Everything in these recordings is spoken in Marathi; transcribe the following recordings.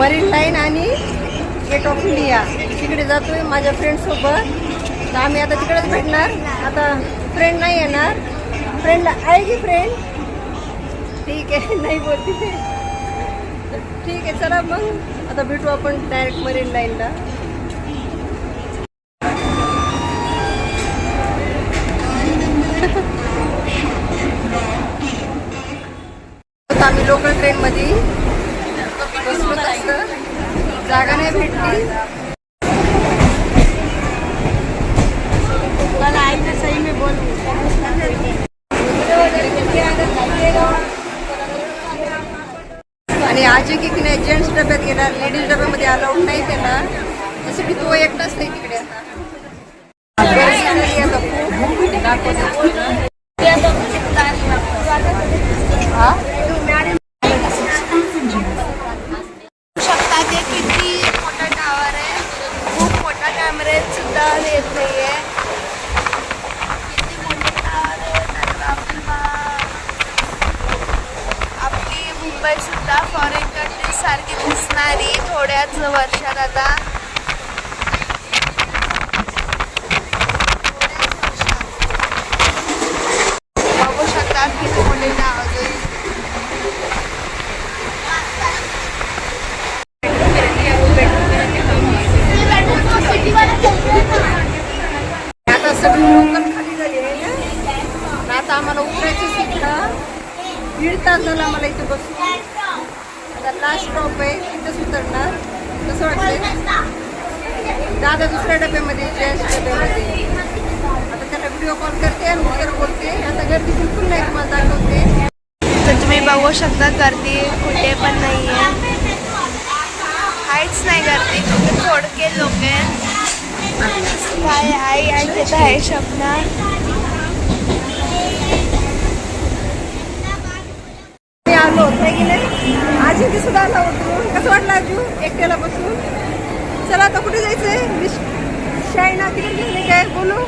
मरीन लाईन आणि गेट ऑफ इंडिया तिकडे जातोय माझ्या फ्रेंडसोबत तर आम्ही आता तिकडेच भेटणार. आता फ्रेंड नाही येणार. फ्रेंडला आहे की फ्रेंड ठीक आहे नाही बोलते तर ठीक आहे चला मग. आता भेटू आपण डायरेक्ट मरीन लाईनला आता आम्ही लोकल ट्रेनमध्ये बसलो असतं जागा नाही भेटली मला आईचं सही मी आणि आजी की नाही जेंट्स डब्यात गेला लेडीज डब्यामध्ये अलाउड नाही त्याला जसं की तो एकटाच नाही तिकडे आता. थोड्याच वर्षात आता बघू शकता किती मोठे टावर आहे आता सगळी लोकल खाली झाली आहे ना आणि आता आम्हाला उतरायची सुद्धा दीड तास झाला आम्हाला इथे बसून आता लास्ट स्टॉप आहे तिथंच उतरणार कसं वाटतंय दादा दुसऱ्या डब्यामध्ये जेंट्स डब्यामध्ये. आता त्याला व्हिडिओ कॉल करते आणि बोलते. आता गर्दी बिलकुल नाही तुम्हाला दाखवते. तर तुम्ही बघू शकता गर्दी कुठे पण नाही आहे काहीच नाही गर्दी फक्त थोडके लोक. आहे काय आई आई तिथं आहे मी आलो. नाही की नाही आजी ती सुद्धा आला उतरून कसं वाटलं आजू? एकट्याला बसून? चला आता कुठे जायचंय? मिस शायना तिकडे काय? बोलू?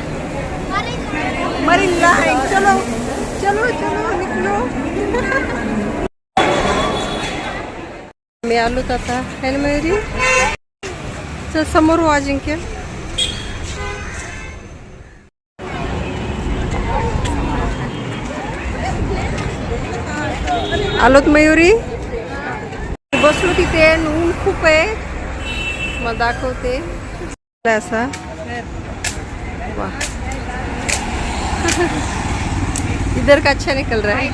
मरीनला आहे. चलो चलो चलो निघलो. मी आलोत आता. है मयुरी. चल समोर हो अजिंक्य. आलोत मयुरी. बसलो तिथे ऊन खूप आहे. मग दाखवते. असा. वा. इधर का अच्छा निकल रहा है?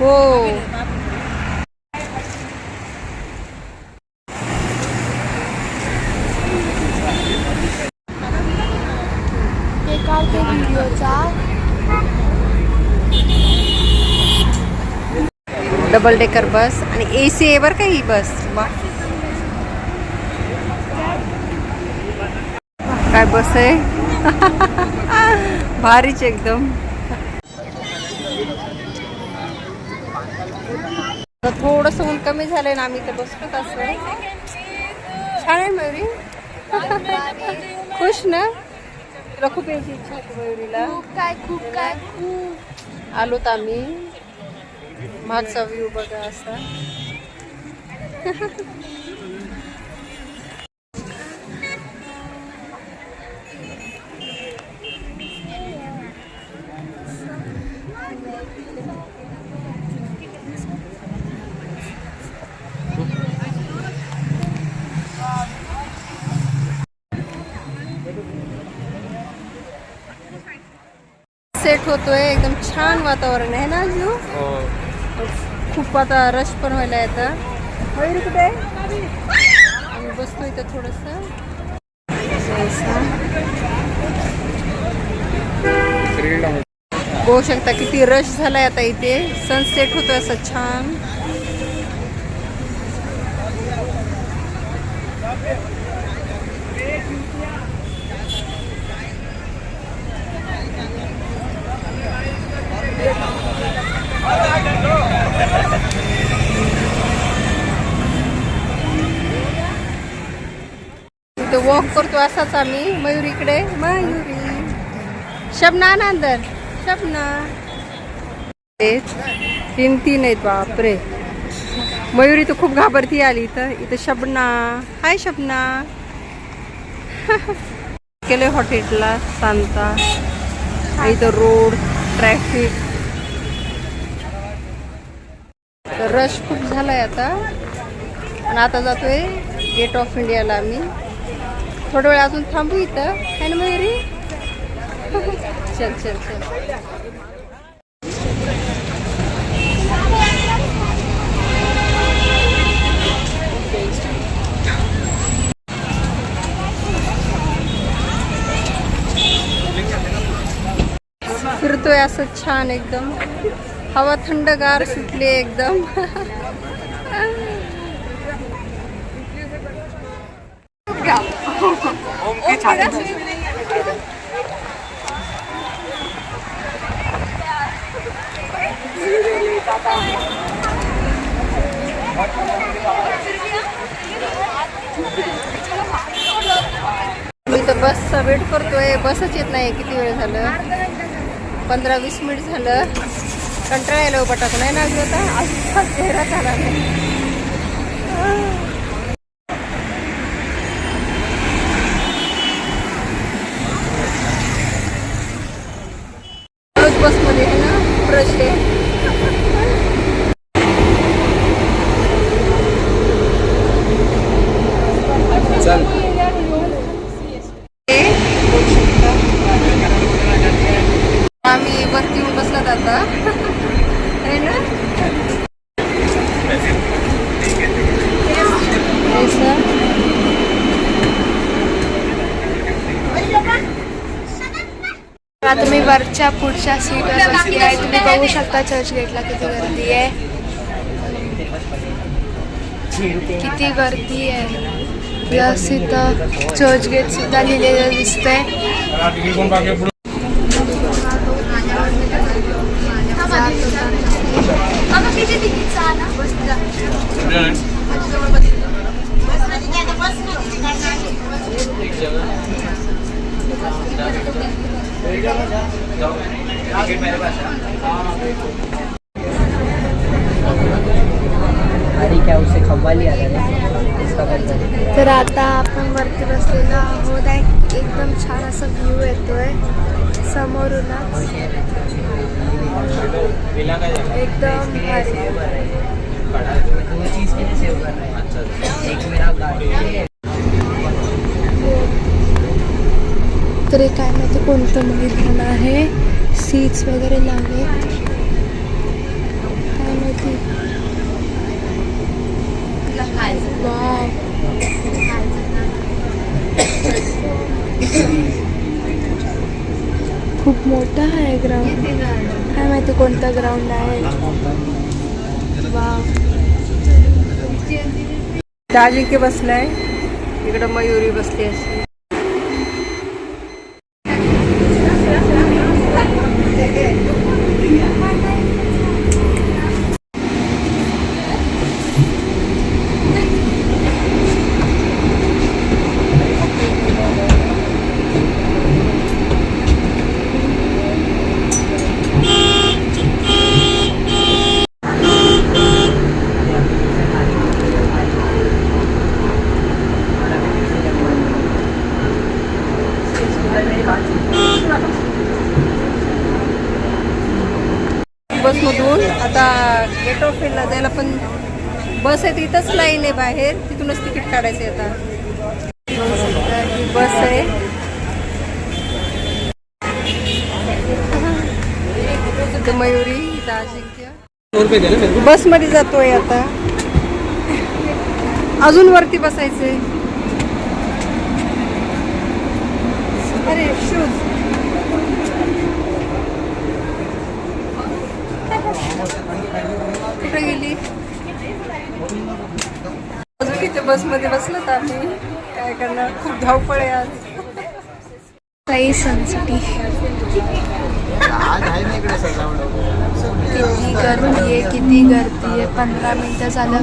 हो. डबल डेकर बस आणि ए सी आहे बरं का ही बस वा काय बस आहे? भारीच एकदम. थोडंसं ऊन कमी झालंय ना आम्ही तर बसलो असं? छान आहे मयुरी. खुश ना? तुला खूप यायची इच्छा होती मयुरीला. खूप काय खूप काय खूप. आलोत आम्ही. मागचा व्ह्यू बघा असा. सेट होतोय. एकदम छान वातावरण आहे ना जीव खूप आता रश पण व्हायला आता. मयुरी कुठे आम्ही बसतो इथं थोडस. बघू शकता किती रश झालाय आता इथे. सनसेट होतोय असं छान. इथे वॉक करतो असाच आम्ही मयुरीकडे. मयुरी. शबना ना शबना. तीन तीन आहेत बापरे. मयुरी तर खूप घाबरती आली इथं. इथं शबना. हाय शबना. केले हॉटेलला सांता. इथं रोड ट्रॅफिक तर रश खूप झालाय आता. आणि आता जातोय गेट ऑफ इंडियाला आम्ही. थोडा वेळ अजून थांबू इथं. आहे ना मयुरी चल चल चल. फिरतोय असं छान एकदम. हवा थंडगार सुटली एकदम. मी तर बसचा वेट करतोय. बसच येत नाही किती वेळ झालं? पंधरा वीस मिनिट झालं. कंटाळा यायला उभा हो टाकून नाही ना अगदी होता चेहरा झाला नाही रोज बसमध्ये आहे ना ब्रश आहे चल हे बघू शकता. आम्ही वरती येऊन बसलात आता है ना ऐसा. आता मी वरच्या पुढच्या सीटवर बसली आहे. तुम्ही बघू शकता चर्च गेटला किती गर्दी आहे. किती गर्दी आहे. प्लस इथं चर्च गेट सुद्धा लिहिलेलं दिसतंय अरे क्या उससे खम्बाली आ रहा है इसका बंदा तर आता आपण वरती बसलेलो आहोत आहे एकदम छान असा व्ह्यू येतोय समोरूनच एकदम भारी दो चीज के लिए सेव कर रहे हैं एक मेरा गाड़ी तरी काय माहिती कोणतं मैदान आहे? सीट्स वगैरे लावले काय माहिती? वाव. खूप मोठा आहे ग्राउंड काय माहिती कोणता ग्राउंड आहे? वा दाजिंके बसलाय. इकडं मयुरी बसली अशी. आता गेट ऑफ फेलला जायला पण बस आहे तिथंच लाईन आहे बाहेर. तिथूनच तिकीट काढायचं आहे आता. ही बस आहे मयुरी इथं अजिंक्य बसमध्ये जातोय आता. अजून वरती बसायचंय. अरे शूज कुठे गेली. अजून बसमध्ये बसलो तर आम्ही. काय करणार? खूप धावपळ आहे आज. काही सनसिटी आज आहे ना इकडे सजावट किती गर्दी आहे किती गर्दी आहे. पंधरा मिनिटं झालं.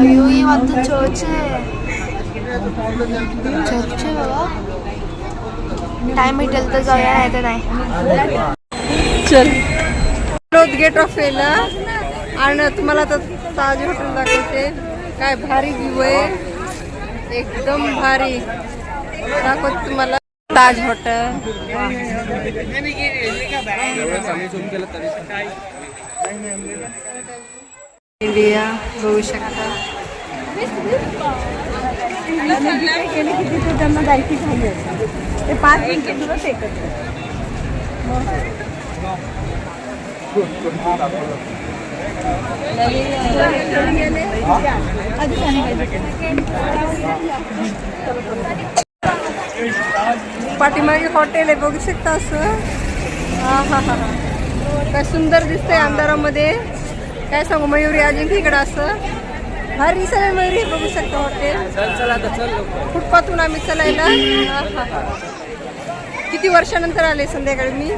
अयो वाटतं चर्च आहे. चर्च आहे बाबा. टाइम भेटेल तर जाऊया नाही तर नाही. चल. गेट ऑफ आहे ना? आणि तुम्हाला तर ताज हॉटेल दाखवते. काय भारी व्ह्यू आहे. एकदम भारी. दाखवते तुम्हाला. ताज हॉटेल इंडिया बघू शकता. त्यांना जायची झाली असते ते पाच मिनिटं दिवस एकत्र पाठीमागे हॉटेल आहे बघू शकता असं. हा हा हा हा. काय सुंदर दिसतंय अंधारामध्ये. काय सांगू मयुरी अजिंक्य इकडं असं? भारी दिसायला मयुरी बघू शकता हॉटेल आता फुटपाथून आम्ही चलायला. किती वर्षानंतर आले संध्याकाळी मी?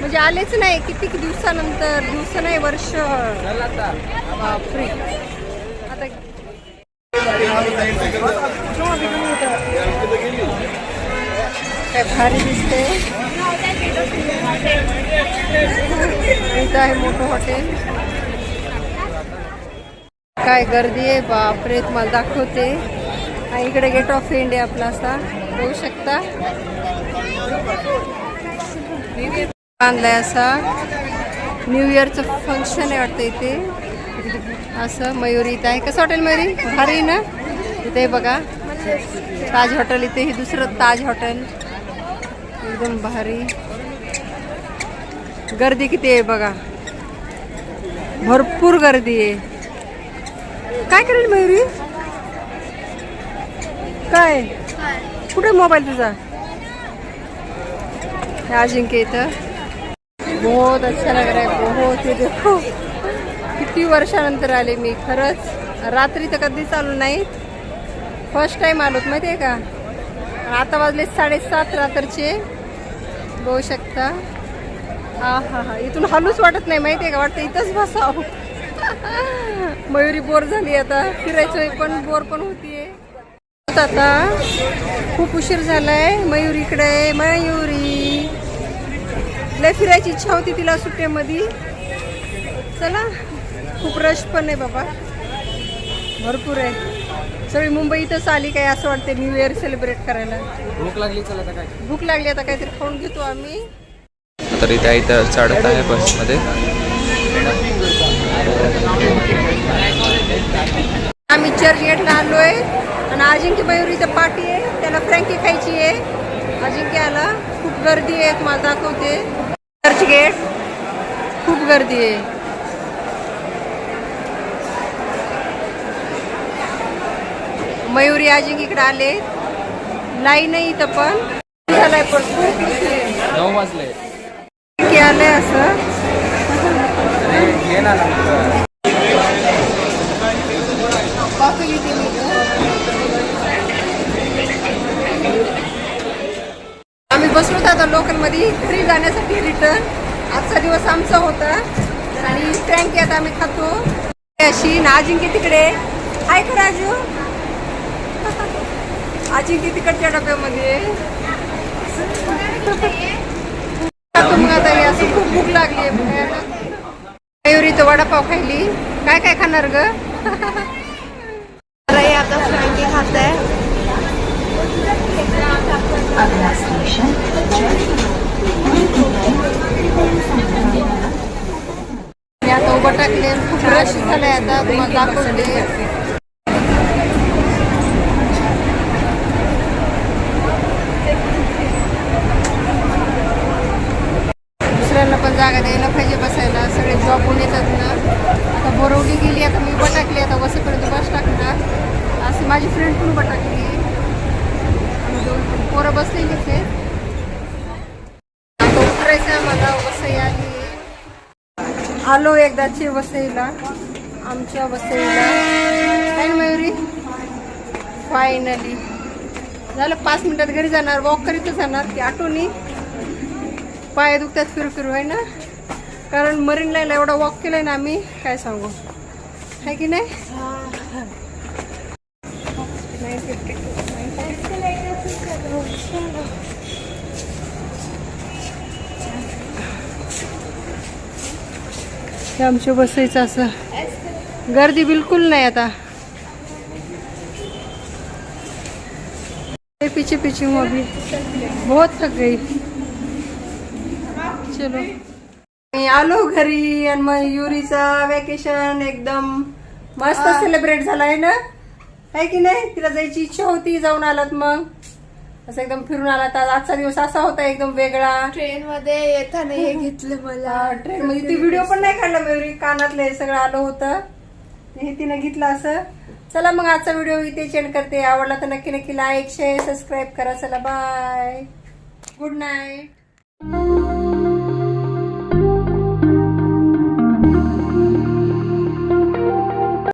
म्हणजे आलेच नाही किती दिवसानंतर दिवस नाही वर्ष. आता बापरे. आता काय भारी दिसते इथं आहे मोठं हॉटेल. काय गर्दी आहे? बापरे तुम्हाला दाखवते. आणि इकडे गेट ऑफ इंडिया आपला असा होऊ शकता. बांधलाय असा. न्यू इयरचं फंक्शन आहे वाटतं इथे. असं मयुरी इथं आहे. कसं हॉटेल मयुरी? भारी ना? इथे बघा. ताज हॉटेल इथे. हे दुसरं ताज हॉटेल एकदम भारी. गर्दी किती आहे बघा. भरपूर गर्दी आहे. काय करेल मयुरी? काय? कुठे मोबाईल तुझा? अजिंक्य इथं. बहुत अच्छा लग रहा है बहुत हे देखो। किती वर्षानंतर आले मी खरंच. रात्री तर कधीच आलो नाही. फर्स्ट टाईम आलोत माहिती आहे का? आता वाजले साडेसात रात्रचे. बघू शकता. हा हा हा इथून हलूच वाटत नाही माहिती आहे का? वाटतं इथंच बसावं. मयुरी बोर झाली आता. फिरायचोय पण बोर पण होतीये. आता खूप उशीर झालाय. मयुरी इकडे मयुरी. लय फिरायची इच्छा होती तिला सुट्ट्यामध्ये. चला खूप रश पण आहे बाबा. भरपूर आहे. सगळी मुंबई इथंच आली काय असं वाटते न्यू इयर सेलिब्रेट करायला? भूक लागली चल आता काय? भूक लागली आता काहीतरी खाऊन घेतो आम्ही. तर इथे इथं चढत आहे बसमध्ये. आम्ही चर्च गेटला आलोय. आणि अजिंक्य मयूर इथं पार्टी आहे. त्याला फ्रँकी खायची आहे. अजिंक्य आला खूप गर्दी आहे तुम्हाला दाखवते. चर्च गेट खूप गर्दी आहे. मयुरी अजिंक्य इकडे आले. लाईन आहे इथं पण. झालाय पण. नऊ वाजले. की आलंय असं अरे ये ना लवकर. कॉफी घेते मी इथं. आम्ही बसलो होतो आता लोकलमध्ये घरी जाण्यासाठी रिटर्न आजचा दिवस आमचा होता. आणि फ्रँकी आता आम्ही खातो. अशी ना अजिंक्य तिकडे. आहे का राजू अजिंक्य तिकडच्या डब्यामध्ये. मग आता असं खूप भूक लागली आहे मयुरी तर वडापाव खायली. काय काय खाणार ग तर हे आता फ्रँकी खात आहे आता उभं टाकले खूप रश झालाय आता तुम्हाला दाखवते दुसऱ्यांना पण जागा द्यायला पाहिजे बसायला. सगळे जॉबून येतात ना. आता बोरवली गेली आता मी बटाकली टाकली आता वसेपर्यंत बस टाकणार. असं माझी फ्रेंड पण उभं टाकली आम्ही दोन पण पोरं बसलेलीच आहेत आता उतरायचं आहे मला वसई आली आलो एकदाची वसईला आमच्या वसईला. काय मयुरी फायनली झालं पाच मिनिटात घरी जाणार वॉक करीत जाणार की आठवणी. पाय दुखतात फिरू फिरू आहे ना? कारण मरीन लाईनला एवढा वॉक केलाय ना आम्ही काय सांगू? आहे की नाही? Nine हे आमच्या बसायचं असं. गर्दी बिलकुल नाही आता. पीछे पीछे हूँ अभी बहुत थक गई चलो. मी आलो घरी आणि मग युरीचा वेकेशन एकदम मस्त सेलिब्रेट झालाय ना? आहे की नाही? तिला जायची इच्छा होती जाऊन आलात मग. असं एकदम फिरून आलात आज आजचा दिवस असा होता एकदम वेगळा. ट्रेन मध्ये येताना हे घेतलं मला. ट्रेन मध्ये ती व्हिडिओ पण नाही काढला मयुरी कानातलं हे सगळं आलं होतं. हे तिने घेतलं असं. चला मग आजचा व्हिडिओ इथे चेंड करते. आवडला तर नक्की नक्की लाईक शेअर सबस्क्राईब करा. चला बाय गुड नाईट